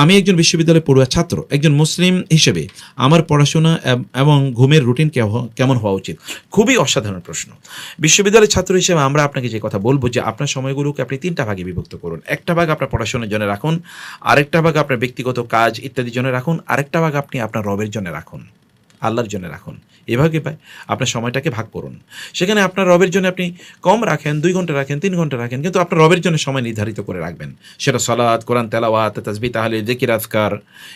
আমি একজন বিশ্ববিদ্যালয়ে পড়ুয়া ছাত্র, একজন মুসলিম হিসেবে আমার পড়াশোনা এবং ঘুমের রুটিন কেমন হওয়া উচিত? খুবই অসাধারণ প্রশ্ন। বিশ্ববিদ্যালয়ের ছাত্র হিসেবে আমরা আপনাকে যে কথা বলব যে আপনার সময়গুলোকে আপনি তিনটা ভাগে বিভক্ত করুন। একটা ভাগ আপনার পড়াশোনার জন্য রাখুন, আরেকটা ভাগ আপনার ব্যক্তিগত কাজ ইত্যাদির জন্য রাখুন, আরেকটা ভাগ আপনি আপনার রবের জন্য রাখুন, আল্লাহর জন্য রাখুন। এভাবে পায়। আপনার সময়টাকে ভাগ করুন। সেখানে আপনার রবের জন্য আপনি কম রাখেন, দুই ঘণ্টা রাখেন, তিন ঘণ্টা রাখেন, কিন্তু আপনার রবের জন্য সময় নির্ধারিত করে রাখবেন। সেটা সলাৎ কোরআন, তেলাওয়াত তাসবি তাহলে জিকির, আজকার,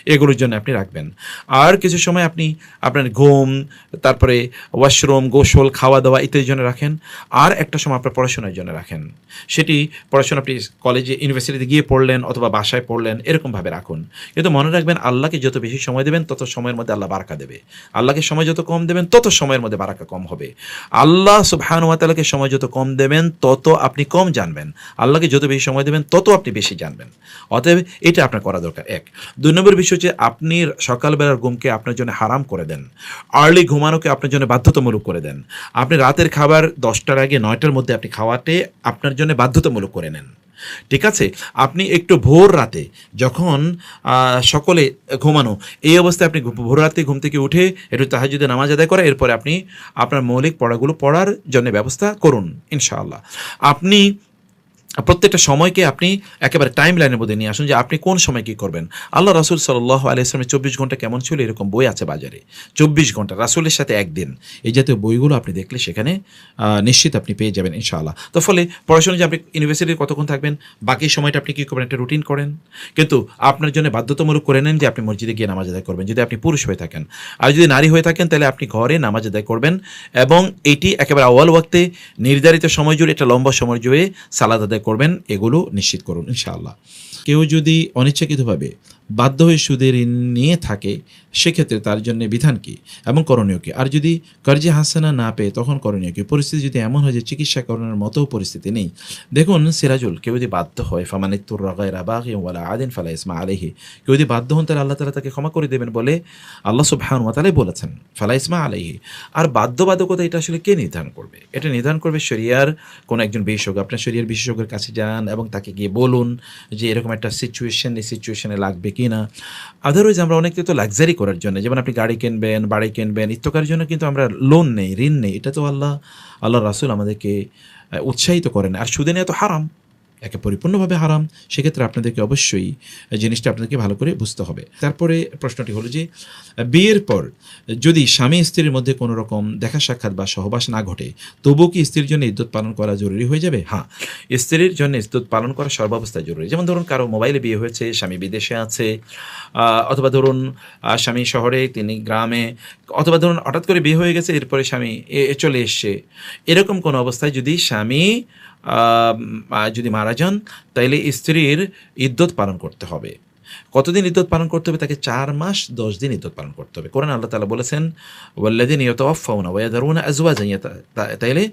এগুলোর জন্য আপনি রাখবেন। আর কিছু সময় আপনি আপনার ঘুম, তারপরে ওয়াশরুম, গোসল খাওয়া দাওয়া ইত্যাদির জন্য রাখেন। আর একটা সময় আপনার পড়াশোনার জন্য রাখেন। সেটি পড়াশোনা আপনি কলেজে, ইউনিভার্সিটিতে গিয়ে পড়লেন অথবা বাসায় পড়লেন, এরকমভাবে রাখুন। কিন্তু মনে রাখবেন, আল্লাহকে যত বেশি সময় দেবেন, তত সময়ের মধ্যে আল্লাহ বারাকা দেবে। আল্লাহকে সময় যত কম দেবেন তত সময়ের মধ্যে বারাকা কম হবে। আল্লাহ সুবহানুয়াতালাকে সময় যত কম দেবেন, তত আপনি কম জানবেন। আল্লাহকে যত বেশি সময় দেবেন, তত আপনি বেশি জানবেন। অতএব এটা আপনার করা দরকার। এক। দুই নম্বর বিষয় হচ্ছে, আপনি সকালবেলার ঘুমকে আপনার জন্য হারাম করে দেন। আর্লি ঘুমানোকে আপনার জন্য বাধ্যতামূলক করে দেন। আপনি রাতের খাবার দশটার আগে নয়টার মধ্যে আপনি খাওয়াতে আপনার জন্য বাধ্যতামূলক করে নেন। ঠিক আছে? আপনি একটু ভোর রাতে যখন সকলে ঘুমানো, এই অবস্থায় আপনি ভোর রাতে ঘুম থেকে উঠে একটু তাহাজুদে নামাজ আদায় করে, এরপরে আপনি আপনার মৌলিক পড়াগুলো পড়ার জন্য ব্যবস্থা করুন, ইনশাআল্লাহ। আপনি প্রত্যেকটা সময়কে আপনি একেবারে টাইম লাইনের মধ্যে নিয়ে আসুন যে আপনি কোন সময় কী করবেন। আল্লাহ রাসুল সাল্লাহ আলাইসলামের চব্বিশ ঘণ্টা কেমন ছিল? এরকম বই আছে বাজারে। চব্বিশ ঘণ্টা, রাসুলের সাথে একদিন। এই জাতীয় বইগুলো আপনি দেখলে সেখানে নিশ্চিত আপনি পেয়ে যাবেন ইনশাআল্লাহ। তো ফলে পড়াশোনা যে আপনি ইউনিভার্সিটির কতক্ষণ থাকবেন, বাকি সময়টা আপনি কী করবেন? একটা রুটিন করেন। কিন্তু আপনার জন্য বাধ্যতামূলক করে নেন যে আপনি মসজিদে গিয়ে নামাজ আদায় করবেন। যদি আপনি পুরুষ হয়ে থাকেন। আর যদি নারী হয়ে থাকেন, তাহলে আপনি ঘরে নামাজ আদায় করবেন এবং এটি একেবারে আওয়াল ওয়াক্তে নির্ধারিত সময় জুড়ে, একটা লম্বা সময় জুড়ে সালাদ আদায় করবেন এগুলো নিশ্চিত করুন ইনশাআল্লাহ। কেউ যদি অনিচ্ছাকৃতভাবে বাধ্য হয়ে সুদের ঋণ নিয়ে থাকে, সেক্ষেত্রে তার জন্য বিধান কি? এবং করণীয় কি? আর যদি কর্জে হাসানা না পেয়ে, তখন করণীয় কি? পরিস্থিতি যদি এমন হয় যে চিকিৎসা করানোর মতো পরিস্থিতি নেই। দেখুন, সিরাজুল, কেউ যদি বাধ্য হয়, ফামানিত্তুর রগায় রাবাহি ওয়ালা আদিন ফালা ইসমা আলহি কেউ যদি বাধ্য হন, তাহলে আল্লাহ তালা তাকে ক্ষমা করে দেবেন বলে আল্লাহ সুবহান ওয়াতালাই বলেছেন, ফালা ইসমা আলহি আর বাধ্যবাধকতা, এটা আসলে কে নির্ধারণ করবে? এটা নির্ধারণ করবে শরিয়ার কোনো একজন বিশেষজ্ঞ। আপনার শরিয়ার বিশেষজ্ঞের কাছে যান এবং তাকে গিয়ে বলুন যে এরকম একটা সিচুয়েশন এই সিচুয়েশনে লাগবে কি না আদারওয়াইজ আমরা অনেকে তো লাক্সারি করার জন্য, যেমন আপনি গাড়ি কিনবেন, বাড়ি কিনবেন ইত্যকার জন্য কিন্তু আমরা লোন নেই, ঋণ নেই। এটা তো আল্লাহ আল্লাহ রাসুল আমাদেরকে উৎসাহিত করেন। আর সুদে নেওয়া তো হারাম। একে পরিপূর্ণভাবে হারাম, সেক্ষেত্রে আপনাদেরকে অবশ্যই জিনিসটা আপনাদেরকে ভালো করে বুঝতে হবে। তারপরে প্রশ্নটি হলো যে, বিয়ের পর যদি স্বামী স্ত্রীর মধ্যে কোনো রকম দেখা সাক্ষাৎ বা সহবাস না ঘটে, তবুও কি স্ত্রীর জন্য ইদ্যুৎ পালন করা জরুরি হয়ে যাবে? হ্যাঁ স্ত্রীর জন্য ইদ্যুৎ পালন করা সর্বাবস্থায় জরুরি। যেমন ধরুন, কারও মোবাইলে বিয়ে হয়েছে, স্বামী বিদেশে আছে অথবা ধরুন স্বামী শহরে, তিনি গ্রামে, অথবা ধরুন, হঠাৎ করে বিয়ে হয়ে গেছে, এরপরে স্বামী চলে এসছে। এরকম কোনো অবস্থায় যদি স্বামী যদি মারা যান, তাইলে স্ত্রীর ইদ্যত পালন করতে হবে। কতদিন ইদ্যত পালন করতে হবে? তাকে চার মাস, দশ দিন ইদ্যত পালন করতে হবে। কোরআন আল্লাহ তালা বলেছেন ওয়াল্লাদিন ইয়তাওয়াফাউনা ওয়াদারুনা তা- তাইলে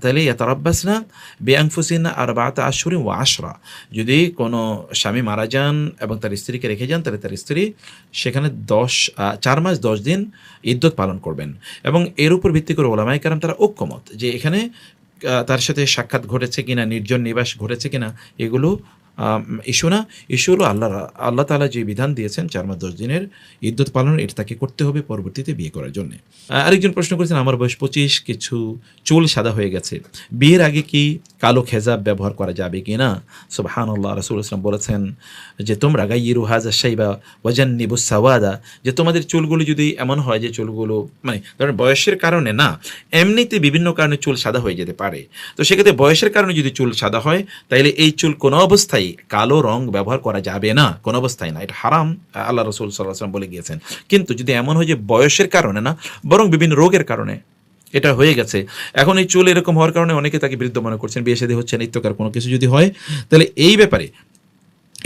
তাইলে ইয়াতারাব্বাসনা বিআনফুসিনা আরবাআতা আশহুরিন ওয়া আশরা। যদি কোনো স্বামী মারা যান এবং তার স্ত্রীকে রেখে যান, তাহলে তার স্ত্রী সেখানে দশ চার মাস, দশ দিন ইদ্যত পালন করবেন। এবং এর উপর ভিত্তি করে ওলামাই কারাম তারা ঐক্যমত যে এখানে তার সাথে সাক্ষাৎ ঘটেছে কিনা নির্জন নিবাস ঘটেছে কিনা এগুলো ইস্যু না ইস্যু হলো আল্লাহ আল্লাহ তালা যে বিধান দিয়েছেন, চার মাস দশ দিনের ইদ্যত পালন, এটা তাকে করতে হবে পরবর্তীতে বিয়ে করার জন্য। আরেকজন প্রশ্ন করেছেন, আমার বয়স পঁচিশ, কিছু চুল সাদা হয়ে গেছে। বিয়ের আগে কি কালো খেজাব ব্যবহার করা যাবে কি না সুবহান আল্লাহ রসুল ইসলাম বলেছেন যে, তোমরা গাইরু হাজা সাইবা ওয়াজান নিবু সাওয়াদা যে তোমাদের চুলগুলো যদি এমন হয় যে চুলগুলো মানে ধরেন বয়সের কারণে না, এমনিতে বিভিন্ন কারণে চুল সাদা হয়ে যেতে পারে। তো সেক্ষেত্রে বয়সের কারণে যদি চুল সাদা হয়, তাইলে এই চুল কোনো অবস্থায় কালো রং ব্যবহার করা যাবে না, কোনো অবস্থায় না। এটা হারাম, আল্লাহ রসুল সাল্লাহ বলে গিয়েছেন। কিন্তু যদি এমন হয় যে বয়সের কারণে না, বরং বিভিন্ন রোগের কারণে এটা হয়ে গেছে। এখন এই চুল এরকম হওয়ার কারণে অনেকে তাকে বৃদ্ধ মনে করছেন, বিয়ে শাদী হচ্ছে, নিত্যকার কোনো কিছু যদি হয়, তাহলে এই ব্যাপারে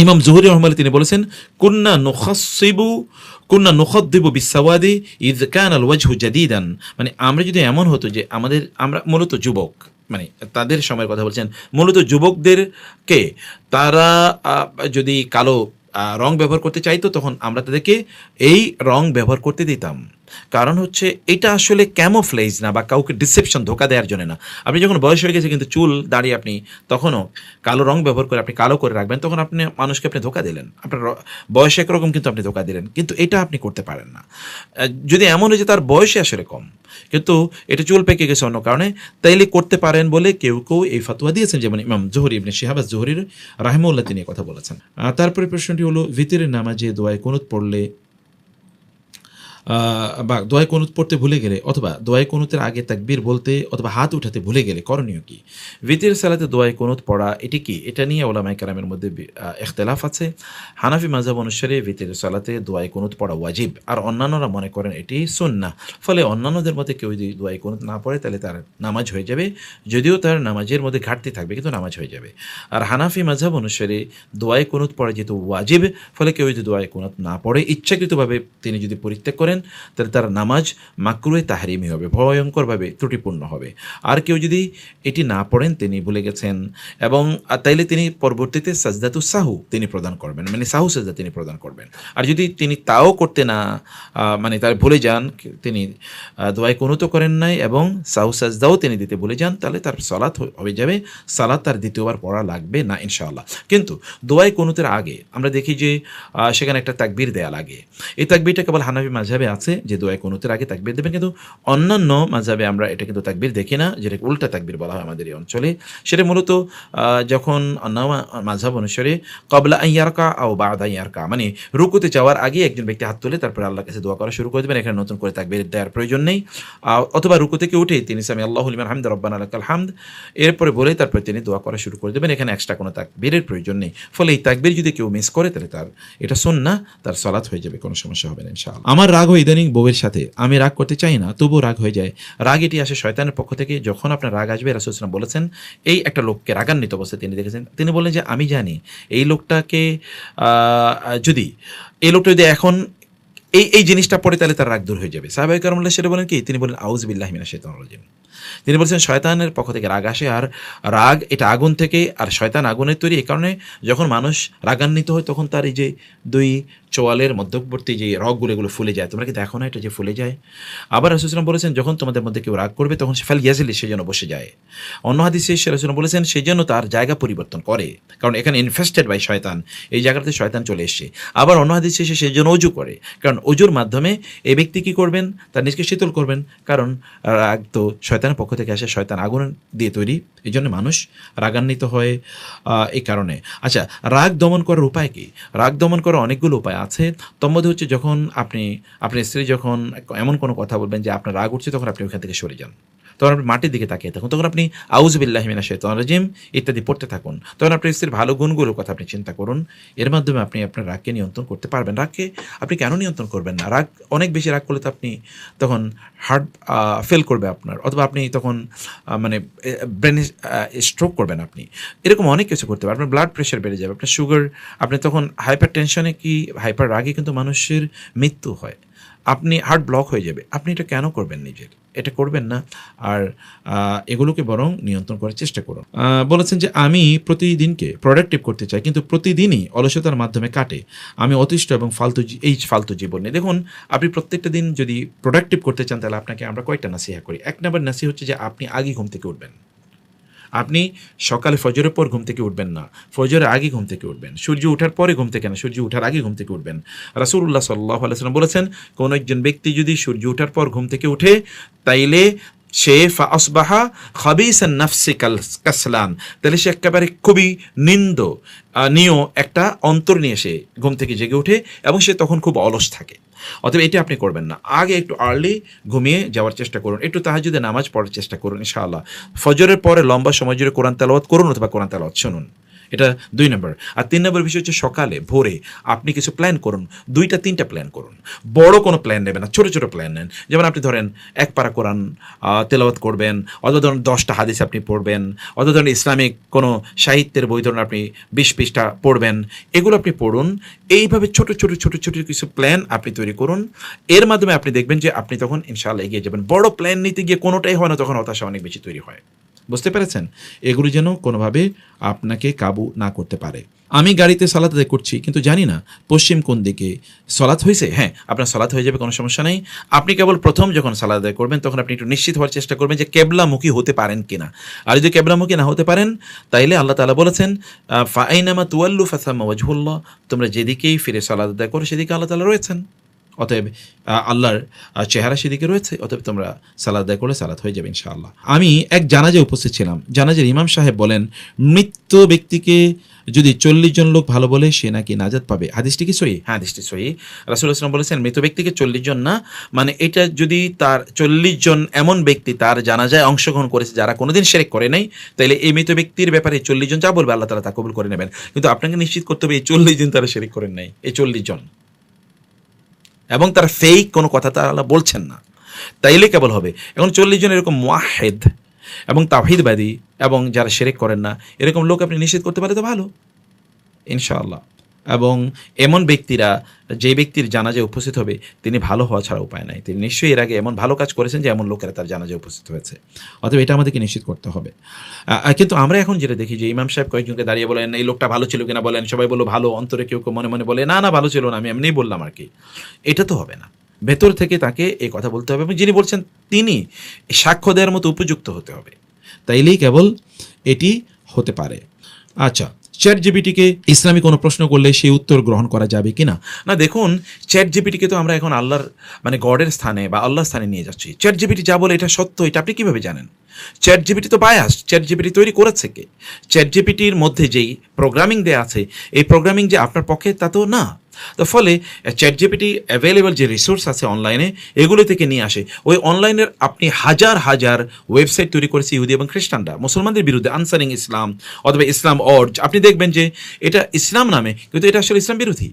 ইমাম জহুরি রহমান তিনি বলেছেন, কুন্না নুখাসিবু কুন্না নুখদ্দিবু বিসাওয়াদি ইদ কান আল ওয়াজহু জাদিদান। মানে আমরা যদি এমন হতো যে আমাদের, আমরা মূলত যুবক মানে তাদের সময়ের কথা বলছেন, মূলত যুবকদেরকে তারা যদি কালো রং ব্যবহার করতে চাইতো, তখন আমরা তাদেরকে এই রং ব্যবহার করতে দিতাম। কারণ হচ্ছে এটা আসলে ক্যামোফ্লেজ না বা কাউকে ডিসেপশন ধোকা দেওয়ার জন্য না। আপনি যখন বয়স হয়ে গেছে কিন্তু চুল দাঁড়িয়ে আপনি তখনও কালো রং ব্যবহার করে আপনি কালো করে রাখবেন, তখন আপনি মানুষকে আপনি ধোকা দিলেন। আপনার বয়স একরকম কিন্তু আপনি ধোকা দিলেন। কিন্তু এটা আপনি করতে পারেন না। যদি এমন হয় যে তার বয়সে আসলে কম, কিন্তু এটা চুল পেকে গেছে অন্য কারণে, তাইলে করতে পারেন বলে কেউ কেউ এই ফাতুয়া দিয়েছেন, যেমন ইমাম জোহরি, ইবনে শিহাবাজ জোহরির রাহিমউল্লাহ তিনি কথা বলেছেন। তারপরে প্রশ্নটি হলো, ভিতরের নামাজে দোয়ায় কোনুত পড়লে বা দোয়াই কোনুত পড়তে ভুলে গেলে অথবা দোয়াই কোনুতের আগে তাকবীর বলতে অথবা হাত উঠাতে ভুলে গেলে করণীয় কি? ভিতির সালাতে দোয়াই কোনুত পড়া, এটি কি? এটা নিয়ে ওলামাই কালামের মধ্যে ইখতেলাফ আছে। হানাফি মাজাব অনুসারে ভিতির সালাতে দোয়াই কোনুত পড়া ওয়াজিব। আর অন্যান্যরা মনে করেন এটি সুন্নাহ। ফলে অন্যান্যদের মধ্যে কেউ যদি দোয়াই কোনুত না পড়ে, তাহলে তার নামাজ হয়ে যাবে। যদিও তার নামাজের মধ্যে ঘাটতি থাকবে, কিন্তু নামাজ হয়ে যাবে। আর হানাফি মাঝাব অনুসারে দোয়াই কোনুত পড়া যেহেতু ওয়াজিব, ফলে কেউ যদি দোয়াই কোনুত না পড়ে, ইচ্ছাকৃতভাবে তিনি যদি পরিত্যাগ করেন তাহলে তার নামাজ মাকরুয়ে তাহারিমি হবে ভয়ঙ্করভাবে ত্রুটিপূর্ণ হবে। আর কেউ যদি এটি না পড়েন, তিনি ভুলে গেছেন। এবং তাইলে তিনি পরবর্তীতে সাজদাতু সাহু তিনি প্রদান করবেন মানে সাহু সাজদা তিনি প্রদান করবেন। আর যদি তিনি তাও করতে না মানে তার ভুলে যান, তিনি দোয়ায় কোনো তো করেন নাই এবং সাহু সাজদাও তিনি দিতে ভুলে যান, তাহলে তার সালাত হয়ে যাবে। সালাত তার দ্বিতীয়বার পড়া লাগবে না, ইনশাআল্লাহ। কিন্তু দোয়ায় কোনুতের আগে আমরা দেখি যে সেখানে একটা তাকবির দেয়া লাগে। এই তাকবিরটা কেবল হানাফি মাঝাবে আছে, যে দোয়ায় কোনুতের আগে তাকবীর দেবেন। কিন্তু অন্যান্য মাঝাবে আমরা এটা কিন্তু তাকবীর দেখি না যেটা উল্টা তাকবীর বলা হয় আমাদের এই অঞ্চলে। সেটা মূলত যখন অন্য মাঝাব অনুসারে কবলা আইয়ারকা আও বাদ আইয়ারকা মানে রুকুতে যাওয়ার আগে একজন ব্যক্তি হাত তুলে তারপরে আল্লাহর কাছে দোয়া করা শুরু করে দেবেন। এখানে নতুন করে তাকবীর দেওয়ার প্রয়োজন নেই। অথবা রুকু থেকে উঠে তিনি সামি আল্লাহ লিমান হামদ রব্বান আলাকাল হামদ, এরপরে বলে তারপরে তিনি দোয়া করা শুরু করে দেবেন। এখানে এক্সট্রা কোনো তাকবীরের প্রয়োজন নেই। ফলে এই তাকবীর যদি কেউ মিস করে, তাহলে তার, এটা শোন না তার সলাৎ হয়ে যাবে, কোনো সমস্যা হবে না, ইনশাআল্লাহ। আমার রাগ ইদানিং বউয়ের সাথে। আমি রাগ করতে চাই না, তবুও রাগ হয়ে যায়। রাগ এটি আসে শয়তানের পক্ষ থেকে যখন আপনার রাগ আসবে রাসুলাম বলেছেন, এই একটা লোককে রাগান্বিত অবস্থায় তিনি দেখেছেন। তিনি বলেন যে, আমি জানি, এই লোকটাকে যদি, এই লোকটা যদি এখন, এই এই জিনিসটা পড়ে তাহলে তার রাগ দূর হয়ে যাবে। সাহাবাহিক রহমল্লাহ সেটা বলেন কি? তিনি বলেন আউজ বিল্লাহ মিনা শেতান রাজিম। তিনি বলছেন, শয়তানের পক্ষ থেকে রাগ আসে আর রাগ এটা আগুন থেকে, আর শয়তান আগুনের তৈরি। এই কারণে যখন মানুষ রাগান্বিত হয়, তখন তার এই যে দুই চোয়ালের মধ্যবর্তী যে রগগুলো, এগুলো ফুলে যায়। তোমরা কি দেখো না এটা যে ফুলে যায়? আবার রসুলাম বলেছেন, যখন তোমাদের মধ্যে কেউ রাগ করবে, তখন সে ফেল গিয়াছিলি সে যেন বসে যায়। অন্য হাদিসে সে রসুলাম বলেছেন, সে যেন তার জায়গা পরিবর্তন করে, কারণ এখানে ইনফেস্টেড বাই শয়তান, এই জায়গাতে শয়তান চলে এসছে। আবার অন্য হাদিসে এসে সে যেন অজু করে, কারণ অজুর মাধ্যমে এই ব্যক্তি কি করবেন? তার নিজকে শীতল করবেন, কারণ রাগ তো শয়তানের পক্ষ থেকে আসে, শয়তান আগুন দিয়ে তৈরি এই জন্য মানুষ রাগান্বিত হয় এই কারণে। আচ্ছা রাগ দমন করার উপায় কি? রাগ দমন করার অনেকগুলো উপায় আছে, তোর হচ্ছে যখন আপনি, আপনার স্ত্রী যখন এমন কোনো কথা বলবেন যে আপনার রাগ উঠছে, তখন আপনি ওখান থেকে সরে যান। তখন আপনি মাটির দিকে তাকিয়ে থাকুন। তখন আপনি আউজবিল্লাহমিনা শেতন রাজিম ইত্যাদি পড়তে থাকুন। তখন আপনার স্ত্রীর ভালো গুণগুলোর কথা আপনি চিন্তা করুন। এর মাধ্যমে আপনি আপনার রাগকে নিয়ন্ত্রণ করতে পারবেন। রাগকে আপনি কেন নিয়ন্ত্রণ করবেন না? রাগ, অনেক বেশি রাগ করলে তো আপনি তখন হার্ট ফেল করবে আপনার। অথবা আপনি তখন মানে ব্রেনে স্ট্রোক করবেন আপনি। এরকম অনেক কিছু করতে আপনার ব্লাড প্রেশার বেড়ে যাবে। আপনার সুগার আপনি তখন হাইপার টেনশনে কি হাইপার রাগে কিন্তু মানুষের মৃত্যু হয়। আপনি হার্ট ব্লক হয়ে যাবে। আপনি এটা কেন করবেন নিজের? এটা করবেন না। আর এগুলোকে বরং নিয়ন্ত্রণ করার চেষ্টা করুন। বলেছেন যে আমি প্রতিদিনকে প্রোডাক্টিভ করতে চাই, কিন্তু প্রতিদিনই অলসতার মাধ্যমে কাটে। আমি অতিষ্ঠ এবং ফালতু এই ফালতু জীবন নিয়ে। দেখুন, আপনি প্রত্যেকটা দিন যদি প্রোডাক্টিভ করতে চান, তাহলে আপনাকে আমরা কয়েকটা নাসিহা করি। এক নম্বর নাসি হচ্ছে যে আপনি আগে ঘুম থেকে উঠবেন। আপনি সকালে ফজরের পর ঘুম থেকে উঠবেন না। ফজরের আগে ঘুম থেকে উঠবেন। সূর্য ওঠার পরে ঘুম থেকে না, সূর্য ওঠার আগে ঘুম থেকে উঠবেন। রাসুল্লাহ সাল্লাহ আলাইসাল্লাম বলেছেন, কোন একজন ব্যক্তি যদি সূর্য ওঠার পর ঘুম থেকে উঠে, তাইলে সে ফাসবাহা খাবিসান নাফসি কাসলান। তাহলে সে একেবারে খুবই নিন্দ নিয় একটা অন্তর নিয়ে সে ঘুম থেকে জেগে ওঠে এবং সে তখন খুব অলস থাকে। অতএব এটি আপনি করবেন না। আগে একটু আর্লি ঘুমিয়ে যাওয়ার চেষ্টা করুন। একটু তাহাজুদে নামাজ পড়ার চেষ্টা করুন, ইনশাআল্লাহ। ফজরের পরে লম্বা সময় জুড়ে কোরআন তেলাওয়াত করুন অথবা কোরআন তেলাওয়াত শুনুন। এটা দুই নম্বর আর তিন নম্বর বিষয় হচ্ছে সকালে, ভোরে আপনি কিছু প্ল্যান করুন, দুইটা, তিনটা প্ল্যান করুন। বড় কোনো প্ল্যান নেবেন না, ছোটো ছোটো প্ল্যান নেন। যেমন আপনি ধরেন, এক পারা কোরআন তেলাওয়াত করবেন, অথবা ধরুন দশটা হাদিস আপনি পড়বেন, অথবা ধরুন ইসলামিক কোনো সাহিত্যের বই ধরুন আপনি বিশ পৃষ্ঠা পড়বেন, এগুলো আপনি পড়ুন। এইভাবে ছোট ছোট ছোট ছোট কিছু প্ল্যান আপনি তৈরি করুন। এর মাধ্যমে আপনি দেখবেন যে আপনি তখন ইনশাআল্লাহ এগিয়ে যাবেন। বড় প্ল্যান নিতে গিয়ে কোনোটাই হয় না, তখন হতাশা অনেক বেশি তৈরি হয়। বুঝতে পেরেছেন? এগুলো যেন কোনোভাবে আপনাকে কাবু না করতে পারে। আমি গাড়িতে সালাত আদায় করছি, কিন্তু জানি না পশ্চিম কোন দিকে সলাৎ হয়েছে। হ্যাঁ আপনার সলাৎ হয়ে যাবে, কোনো সমস্যা নেই। আপনি কেবল প্রথম যখন সালাদ আদায় করবেন, তখন আপনি একটু নিশ্চিত হওয়ার চেষ্টা করবেন যে কেবলামুখী হতে পারেন কিনা। আর যদি কেবলামুখী না হতে পারেন, তাইলে আল্লাহ তালা বলেছেন ফাইনামা তুয়াল্লু ফাসামা ওয়াজহুল্লাহ। তোমরা যেদিকেই ফিরে সালাদ আদায় করো, সেদিকে আল্লাহ তালা রয়েছেন। অতএব আল্লাহর চেহারা সেদিকে রয়েছে, অতএব তোমরা সালাদ আদায় করলে সালাদ হয়ে যাবে ইনশাআল্লাহ। আমি এক জানাজে উপস্থিত ছিলাম। জানাজের ইমাম সাহেব বলেন মৃত ব্যক্তিকে যদি চল্লিশ জন লোক ভালো বলে, সে নাকি নাজাদ পাবে। হাদিসটি কি সহি? হ্যাঁ হাদিসটি সহি। রাসুল ইসলাম বলেছেন মৃত ব্যক্তিকে চল্লিশ জন না মানে এটা যদি তার চল্লিশ জন এমন ব্যক্তি তার জানাজায় অংশগ্রহণ করেছে, যারা কোনোদিন সেরেক করে নাই তাহলে এই মৃত ব্যক্তির ব্যাপারে চল্লিশ জন যা বলবে, আল্লাহ তালা তা কবুল করে নেবেন। কিন্তু আপনাকে নিশ্চিত করতে হবে, এই চল্লিশ জন তারা সেরেক করেন নাই, এই চল্লিশ জন। এবং তারা ফেক কোনো কথা তারা বলছেন না। তাইলে কেবল হবে। এখন চল্লিশ জন এরকম ওয়াহেদ এবং তাহিদবাদী এবং যারা সেরেক করেন না, এরকম লোক আপনি নিষেধ করতে পারে তো ভালো। ইনশাআল্লাহ। এবং এমন ব্যক্তিরা যে ব্যক্তির জানাজে উপস্থিত হবে, তিনি ভালো হওয়া ছাড়া উপায় নাই। তিনি নিশ্চয়ই এর আগে এমন ভালো কাজ করেছেন যে এমন লোকেরা তার জানাজে উপস্থিত হয়েছে। অতএব এটা আমাদেরকে নিশ্চিত করতে হবে। কিন্তু আমরা এখন যেটা দেখি যে ইমাম সাহেব কয়েকজনকে দাঁড়িয়ে বলেন, এই লোকটা ভালো ছিল কিনা? বলেন, সবাই বলো ভালো। অন্তরে কেউ কেউ মনে মনে বলে, না না, ভালো ছিল না। আমি এমনিই বললাম আর কি। এটা তো হবে না। ভেতর থেকে তাকে এই কথা বলতে হবে এবং যিনি বলছেন তিনি সাক্ষ্য দেওয়ার মতো উপযুক্ত হতে হবে। তাইলেই কেবল এটি হতে পারে। আচ্ছা চ্যাট জিপিটিকে ইসলামী কোনো প্রশ্ন করলে সেই উত্তর গ্রহণ করা যাবে কি না না দেখুন চ্যাট জিপিটিকে তো আমরা এখন আল্লাহর মানে গডের স্থানে বা আল্লাহর স্থানে নিয়ে যাচ্ছি। চ্যাট জিপিটি যা বলে এটা সত্য, এটা আপনি কীভাবে জানেন? চ্যাট জিপিটি তো বায়াস চ্যাট জিপিটি তৈরি করেছে কে? চ্যাট জিপিটির মধ্যে যেই প্রোগ্রামিং দেয়া আছে, এই প্রোগ্রামিং যে আপনার পক্ষে তা তো না। তো ফলে চ্যাট জিপিটি অ্যাভেলেবল যে রিসোর্স আছে অনলাইনে এগুলো থেকে নিয়ে আসে। ওই অনলাইনের আপনি হাজার হাজার ওয়েবসাইট তৈরি করেছে ইহুদি এবং খ্রিস্টানরা। মুসলমানদের বিরুদ্ধে আনসারিং ইসলাম অথবা ইসলাম অর্জ আপনি দেখবেন যে এটা ইসলাম নামে, কিন্তু এটা আসলে ইসলাম বিরোধী।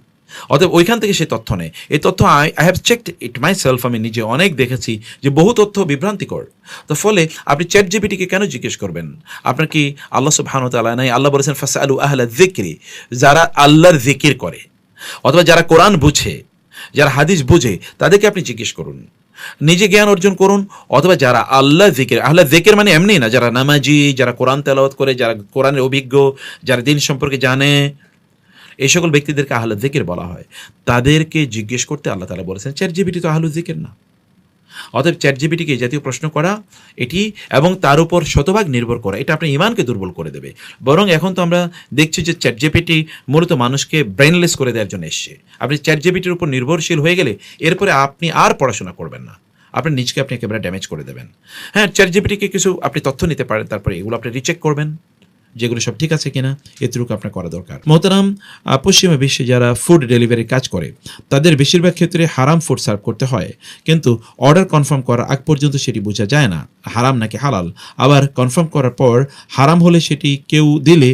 অতএব ওইখান থেকে সে তথ্য নেয়। এই তথ্য I I have checked it myself আমি নিজে অনেক দেখেছি যে বহু তথ্য বিভ্রান্তিকর। তো ফলে আপনি চ্যাট জিপিটিকে কেন জিজ্ঞেস করবেন? আপনার কি আল্লাহ সুবহানাহু ওয়া তাআলা নাই? আল্লাহ বলেছেন ফাসা আলু আহলা যিকরি। যারা আল্লাহর জিকির করে অথবা যারা কোরআন বুঝে, যারা হাদিস বুঝে, তাদেরকে আপনি জিজ্ঞেস করুন। নিজে জ্ঞান অর্জন করুন, অথবা যারা আল্লাহ জিকির আল্লাহ জিকির মানে এমনি না, যারা নামাজি, যারা কোরআন তেলাওয়াত করে, যারা কোরআনের অভিজ্ঞ, যারা দিন সম্পর্কে জানে। এই সকল ব্যক্তিদেরকে আহ্লাদ জিকির বলা হয়। তাদেরকে জিজ্ঞেস করতে আল্লাহ তালা বলেছেন চ্যাট জিবিটি তো আহলু জিকির না। অতএব চ্যাট জিবিটিকে জাতীয় প্রশ্ন করা, এটি এবং তার উপর শতভাগ নির্ভর করা, এটা আপনার ইমানকে দুর্বল করে দেবে। বরং এখন তো আমরা দেখছি যে চ্যাট জিপিটি মূলত মানুষকে ব্রেনলেস করে দেওয়ার জন্য এসছে। আপনি চ্যাট জিপিটির উপর নির্ভরশীল হয়ে গেলে এরপরে আপনি আর পড়াশোনা করবেন না। আপনার নিজকে আপনি একেবারে ড্যামেজ করে দেবেন। হ্যাঁ চ্যাট জিপিটিকে কিছু আপনি তথ্য নিতে পারেন, তারপরে এগুলো আপনি রিচেক করবেন। যেগুলো সব ঠিক আছে কিনা, এতটুকু আপনার করা দরকার। মোহতারাম পশ্চিমা বিশ্বে যারা ফুড ডেলিভারি কাজ করে, তাদের বেশিরভাগ ক্ষেত্রে হারাম ফুড সার্ভ করতে হয়। কিন্তু অর্ডার কনফার্ম করার আগ পর্যন্ত সেটি বোঝা যায় না, হারাম নাকি হালাল। আবার কনফার্ম করার পর হারাম হলে সেটি কেউ দিলে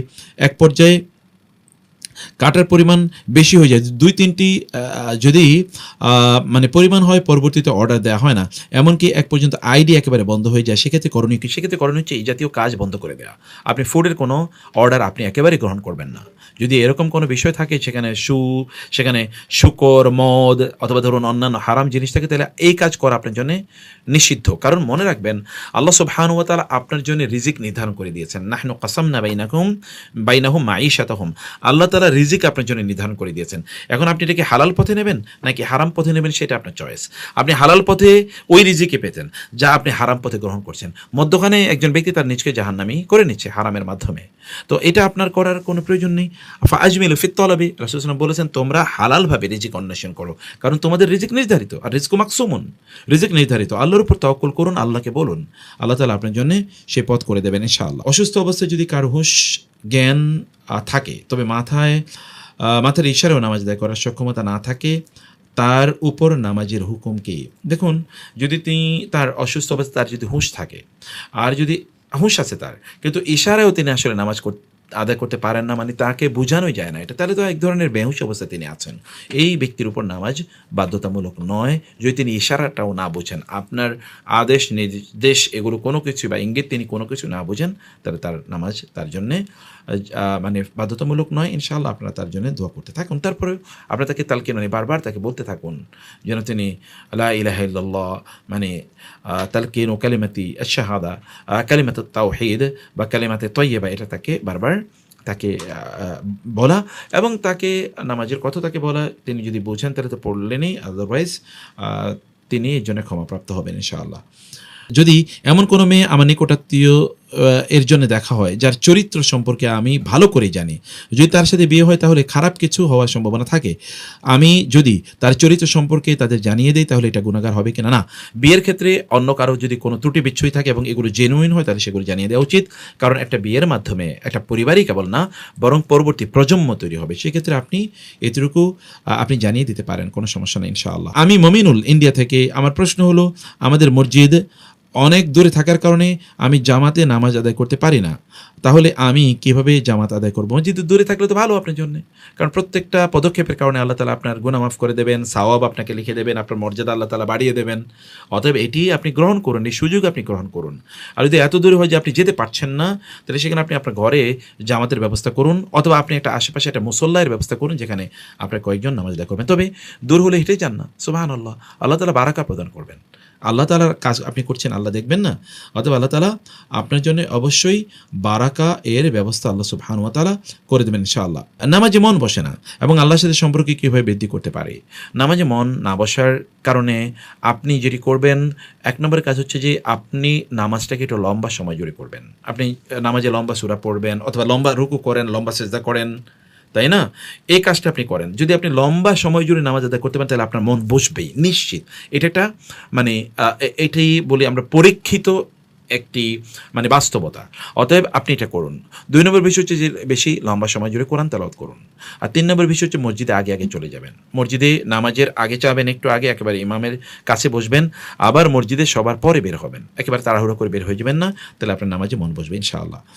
এক পর্যায়ে কাটার পরিমাণ বেশি হয়ে যায়। দুই তিনটি যদি মানে পরিমাণ হয়, পরবর্তীতে অর্ডার দেওয়া হয় না। এমনকি এক পর্যন্ত আইডি একেবারে বন্ধ হয়ে যায়। সেক্ষেত্রে করণীয় কি? সেক্ষেত্রে করণীয় হচ্ছে এই জাতীয় কাজ বন্ধ করে দেওয়া আপনি ফুডের কোনো অর্ডার আপনি একেবারে গ্রহণ করবেন না। যদি এরকম কোনো বিষয় থাকে, সেখানে সু, সেখানে শুকর, মদ, অথবা ধরুন অন্যান্য হারাম জিনিস থাকে, তাহলে এই কাজ করা আপনার জন্য নিষিদ্ধ। কারণ মনে রাখবেন, আল্লাহ সুবহান ওয়া তাআলা আপনার জন্য রিজিক নির্ধারণ করে দিয়েছেন। নাহনু কাসামনা বাইনাকুম বাইনাহুম মাঈশাতাহুম। আল্লাহ তাআলা রিজিক আপনার জন্য নির্ধারণ করে দিয়েছেন। এখন আপনি এটাকে হালাল পথে নেবেন নাকি হারাম পথে নেবেন সেটা আপনার চয়েস আপনি হালাল পথে ওই রিজিকে পেতেন, যা আপনি হারাম পথে গ্রহণ করছেন। মধ্যখানে একজন ব্যক্তি তার নিজকে জাহান্নামি করে নিচ্ছে হারামের মাধ্যমে। তো এটা আপনার করার কোনো প্রয়োজন নেই। আজমিল ফিত্তলাবি রাসুলাম বলেছেন, তোমরা হালালভাবে রিজিক অন্বেষণ করো। কারণ তোমাদের রিজিক নির্ধারিত, আর রিজিক মাকসুমন। রিজিক নির্ধারিত, আল্লাহর উপর তওয়াক্কুল করুন, আল্লাহকে বলুন। আল্লাহ তালা আপনার জন্য সে পথ করে দেবেন ইনশাআল্লাহ। অসুস্থ অবস্থায় যদি কারও হুঁশ জ্ঞান থাকে। তবে মাথায় মাথার ইশারেও নামাজ আদায় করার সক্ষমতা না থাকে, তার উপর নামাজের হুকুম কি? দেখুন, যদি তিনি তার অসুস্থ অবস্থা তার যদি হুঁশ থাকে, আর যদি হুঁশ আছে তার, কিন্তু ইশারায়ও তিনি আসলে নামাজ কর- আদায় করতে পারেন না মানে তাকে বোঝানোই যায় না এটা। তাহলে তো এক ধরনের বেহুশ অবস্থায় তিনি আছেন। এই ব্যক্তির উপর নামাজ বাধ্যতামূলক নয়। যদি তিনি ইশারাটাও না বোঝেন, আপনার আদেশ, নির্দেশ এগুলো কোনো কিছু বা ইঙ্গিত তিনি কোনো কিছু না বোঝেন, তাহলে তার নামাজ তার জন্যে মানে বাধ্যতামূলক নয়, ইনশাআল্লাহ আপনারা তার জন্য দোয়া করতে থাকুন। তারপরে আপনারা তাকে তালকিন মানে বারবার তাকে বলতে থাকুন, যেন তিনি লা ইলাহা মানে তালকিন ও কালিমাতি শাহাদা কালিমাত তাওহিদ বা কালিমাতে তৈয়বা, এটা তাকে বারবার তাকে বলা এবং তাকে নামাজের কথা তাকে বলা। তিনি যদি বোঝেন তাহলে তো পড়লেনই আদারওয়াইজ তিনি এর জন্য ক্ষমাপ্রাপ্ত হবেন, ইনশাআল্লাহ। যদি এমন কোনো মেয়ে আমার নিকটাত্মীয় এর জন্য দেখা হয়, যার চরিত্র সম্পর্কে আমি ভালো করেই জানি। যদি তার সাথে বিয়ে হয়, তাহলে খারাপ কিছু হওয়ার সম্ভাবনা থাকে। আমি যদি তার চরিত্র সম্পর্কে তাদের জানিয়ে দেই, তাহলে এটা গুণাগার হবে কিনা? না, বিয়ের ক্ষেত্রে অন্য কারও যদি কোনো ত্রুটি বিচ্ছুই থাকে এবং এগুলো জেনুইন হয়, তাহলে সেগুলো জানিয়ে দেওয়া উচিত। কারণ একটা বিয়ের মাধ্যমে, একটা পরিবারই কেবল না, বরং পরবর্তী প্রজন্ম তৈরি হবে। সেক্ষেত্রে আপনি এতটুকু আপনি জানিয়ে দিতে পারেন, কোনো সমস্যা নেই, ইনশাআল্লাহ। আমি মমিনুল, ইন্ডিয়া থেকে। আমার প্রশ্ন হলো, আমাদের মসজিদ অনেক দূরে থাকার কারণে আমি জামাতে নামাজ আদায় করতে পারি না। তাহলে আমি কীভাবে জামাত আদায় করব? মসজিদ দূরে থাকলে তো ভালো আপনার জন্য। কারণ প্রত্যেকটা পদক্ষেপের কারণে আল্লাহ তালা আপনার গুণা মাফ করে দেবেন, সাওয়াব আপনাকে লিখে দেবেন, আপনার মর্যাদা আল্লাহ তালা বাড়িয়ে দেবেন। অতএব এটি আপনি গ্রহণ করুন, এই সুযোগ আপনি গ্রহণ করুন। আর যদি এত দূরে হয় যে আপনি যেতে পারছেন না, তাহলে সেখানে আপনি আপনার ঘরে জামাতের ব্যবস্থা করুন, অথবা আপনি একটা আশেপাশে একটা মুসল্লায়ের ব্যবস্থা করুন, যেখানে আপনার কয়েকজন নামাজ আদায় করবেন। তবে দূর হলে হেঁটেই যান না। সুবাহান আল্লাহ আল্লাহ তালা বারাকা প্রদান করবেন। আল্লাহ তালার কাজ আপনি করছেন, আল্লাহ দেখবেন না। অথবা আল্লাহ তালা আপনার জন্য অবশ্যই বারাকা এর ব্যবস্থা আল্লাহ সুবহান ওয়া তাআলা করে দেবেন ইনশাআল্লাহ। নামাজে মন বসে না এবং আল্লাহর সাথে সম্পর্কে কীভাবে বৃদ্ধি করতে পারে। নামাজে মন না বসার কারণে আপনি যেটি করবেন, এক নম্বরের কাজ হচ্ছে যে আপনি নামাজটাকে একটু লম্বা সময় জুড়ে করবেন আপনি নামাজে লম্বা সুরা পড়বেন অথবা লম্বা রুকু করেন, লম্বা সেজদা করেন। তাই না? এই কাজটা আপনি করেন। যদি আপনি লম্বা সময় জুড়ে নামাজ আদায় করতে পারেন, তাহলে আপনার মন বসবেই, নিশ্চিত। এটা একটা মানে এটাই বলি আমরা পরীক্ষিত একটি মানে বাস্তবতা। অতএব আপনি এটা করুন। দুই নম্বর বিষয় হচ্ছে যে, বেশি লম্বা সময় জুড়ে কোরআন তেলাওয়াত করুন। আর তিন নম্বর বিষয় হচ্ছে মসজিদে আগে আগে চলে যাবেন। মসজিদে নামাজের আগে যাবেন একটু আগে, একেবারে ইমামের কাছে বসবেন, আবার মসজিদে সবার পরে বের হবেন। একেবারে তাড়াহুড়ো করে বের হয়ে যাবেন না, তাহলে আপনার নামাজে মন বসবে, ইনশাআল্লাহ।